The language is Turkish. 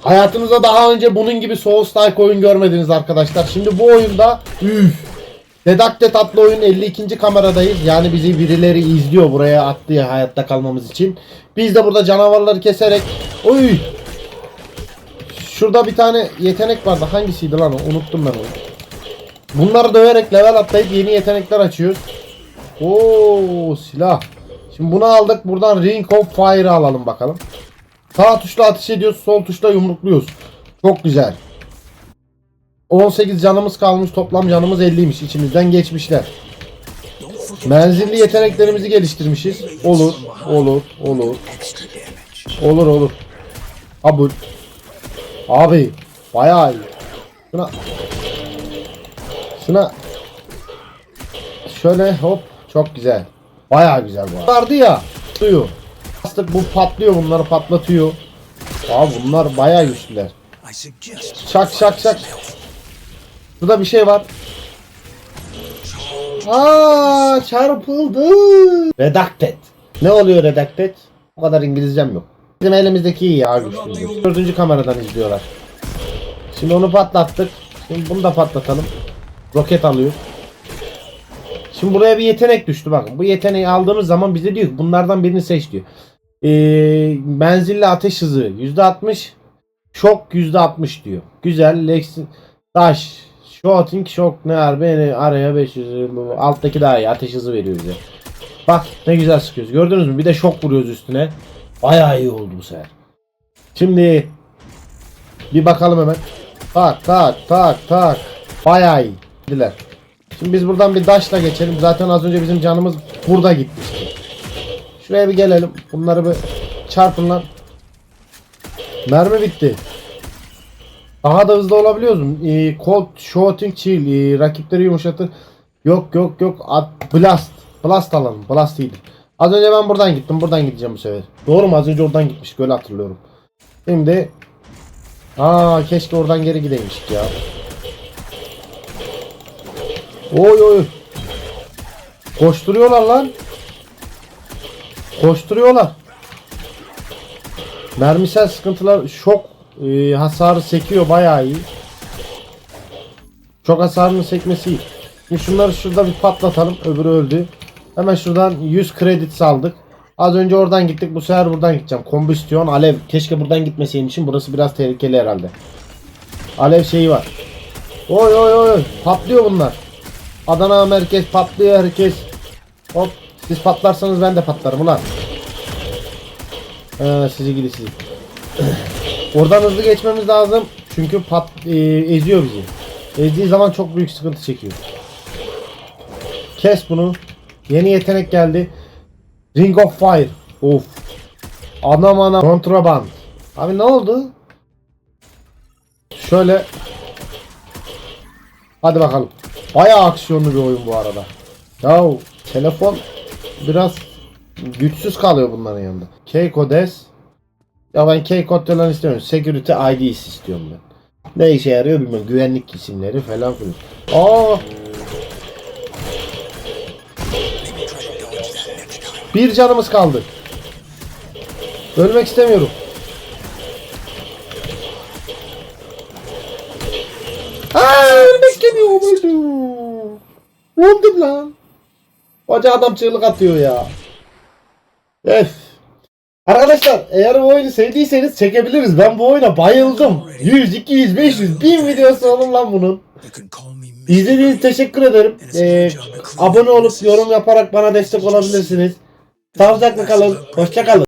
Hayatınızda daha önce bunun gibi Souls-like oyun görmediniz arkadaşlar. Şimdi bu oyunda üf. Dedakte tatlı oyun 52. kameradayız. Yani bizi birileri izliyor buraya attı ya hayatta kalmamız için. Biz de burada canavarları keserek oy Şurada bir tane yetenek vardı. Hangisiydi lan o? Unuttum ben onu. Bunları döverek level atlayıp yeni yetenekler açıyoruz. Oo silah. Şimdi bunu aldık. Buradan Ring of Fire'ı alalım bakalım. Sağ tuşla ateş ediyoruz. Sol tuşla yumrukluyoruz. Çok güzel. 18 canımız kalmış. Toplam canımız 50'ymiş. İçimizden geçmişler. Menzilli yeteneklerimizi geliştirmişiz. Olur. Olur. Olur. Olur olur. Kabul. Abi. Bayağı iyi. Şuna. Şuna. Şöyle hop. Çok güzel. Bayağı güzel bu. Vardı ya. Patlıyor. Bastık bu patlıyor bunları patlatıyor. Abi bunlar bayağı güçlüler. Şak şak şak. Burada bir şey var. Aa çarpıldı. Redacted. Ne oluyor redacted? O kadar İngilizcem yok. Bizim elimizdeki iyi ya güçlü. Dördüncü kameradan izliyorlar. Şimdi onu patlattık. Şimdi bunu da patlatalım. Roket alıyor. Şimdi buraya bir yetenek düştü bakın. Bu yeteneği aldığımız zaman bize diyor ki bunlardan birini seç diyor. Ee, menzilli ateş hızı %60 Şok %60 diyor. Güzel. Lexin Dash Shooting Shock ne var beni araya 500 bu alttaki daha iyi ateş hızı veriyor bize. Bak ne güzel sıkıyoruz. Gördünüz mü? Bir de şok vuruyoruz üstüne. Bayağı iyi oldu bu sefer. Şimdi bir bakalım hemen. Tak tak tak tak. Bayağı iyi. Şimdi biz buradan bir daşla geçelim. Zaten az önce bizim canımız burada gitmişti. Şuraya bir gelelim. Bunları bir çarpın lan. Mermi bitti. Daha da hızlı olabiliyoruz mu? Ee, Cold Shooting Chill. Ee, rakipleri yumuşatır. Yok yok yok. At, blast. Blast alalım. Blast değil. Az önce ben buradan gittim. Buradan gideceğim bu sefer. Doğru mu? Az önce oradan gitmiştik. Öyle hatırlıyorum. Şimdi Aa keşke oradan geri gideymiştik ya. Oy oy. Koşturuyorlar lan. Koşturuyorlar. Mermisel sıkıntılar şok e, hasarı sekiyor bayağı iyi. Çok hasarını sekmesi iyi. Şimdi şunları şurada bir patlatalım. Öbürü öldü. Hemen şuradan 100 kredi aldık. Az önce oradan gittik. Bu sefer buradan gideceğim. Kombüsyon, alev. Keşke buradan gitmeseymişim. Burası biraz tehlikeli herhalde. Alev şeyi var. Oy oy oy. Patlıyor bunlar. Adana merkez patlıyor herkes. Hop. Siz patlarsanız ben de patlarım ulan. Ee, sizi gidi sizi. Oradan hızlı geçmemiz lazım. Çünkü pat e, eziyor bizi. Ezdiği zaman çok büyük sıkıntı çekiyor. Kes bunu. Yeni yetenek geldi. Ring of Fire. Of. Anam anam. Kontraband. Abi ne oldu? Şöyle. Hadi bakalım. Bayağı aksiyonlu bir oyun bu arada. Ya telefon biraz güçsüz kalıyor bunların yanında. K-Codes. Ya ben K-Code falan istemiyorum. Security IDs istiyorum ben. Ne işe yarıyor bilmiyorum. Güvenlik isimleri falan filan. Aa! Bir canımız kaldı. Ölmek istemiyorum. Aa, ölmek istemiyorum. Öldüm. Öldüm lan. Koca adam çığlık atıyor ya. Öf. Arkadaşlar eğer bu oyunu sevdiyseniz çekebiliriz. Ben bu oyuna bayıldım. 100, 200, 500, 1000 videosu olur lan bunun. İzlediğiniz için teşekkür ederim. Ee, abone olup yorum yaparak bana destek olabilirsiniz. Sağlıcakla kalın. Hoşça kalın.